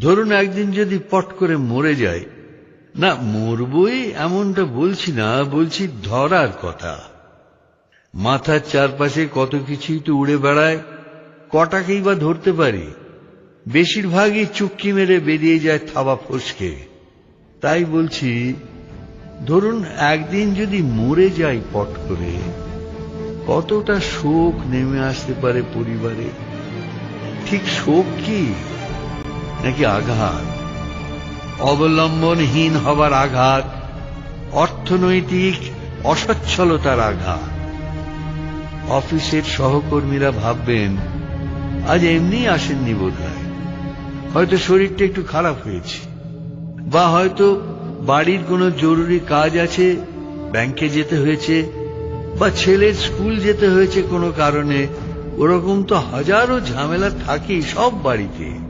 ধরুন একদিন যদি পট করে মরে যায়। না, মরবই এমনটা বলছি না, বলছি ধরার কথা। মাথার চারপাশে কত কিছুই তো উড়ে বেড়ায়, কটাকেই বা ধরতে পারি। বেশিরভাগই চুক্কি মেরে বেরিয়ে যায় থাবা ফসকে। তাই বলছি, ধরুন একদিন যদি মরে যাই পট করে, কতটা শোক নেমে আসতে পারে পরিবারে। ঠিক শোক কি? নাকি আঘাত? অবলম্বনহীন হবার আঘাত, অর্থনৈতিক অসচ্ছলতার আঘাত। অফিসের সহকর্মীরা ভাববেন, আজ এমনি আসেননি বোধ হয় হয়তো শরীরটা একটু খারাপ হয়েছে। বা হয়তো বাড়ির কোনো জরুরি কাজ আছে, ব্যাংকে যেতে হয়েছে, বা ছেলের স্কুল যেতে হয়েছে কোনো কারণে। ওরকম তো হাজারো ঝামেলা থাকেই সব বাড়িতে।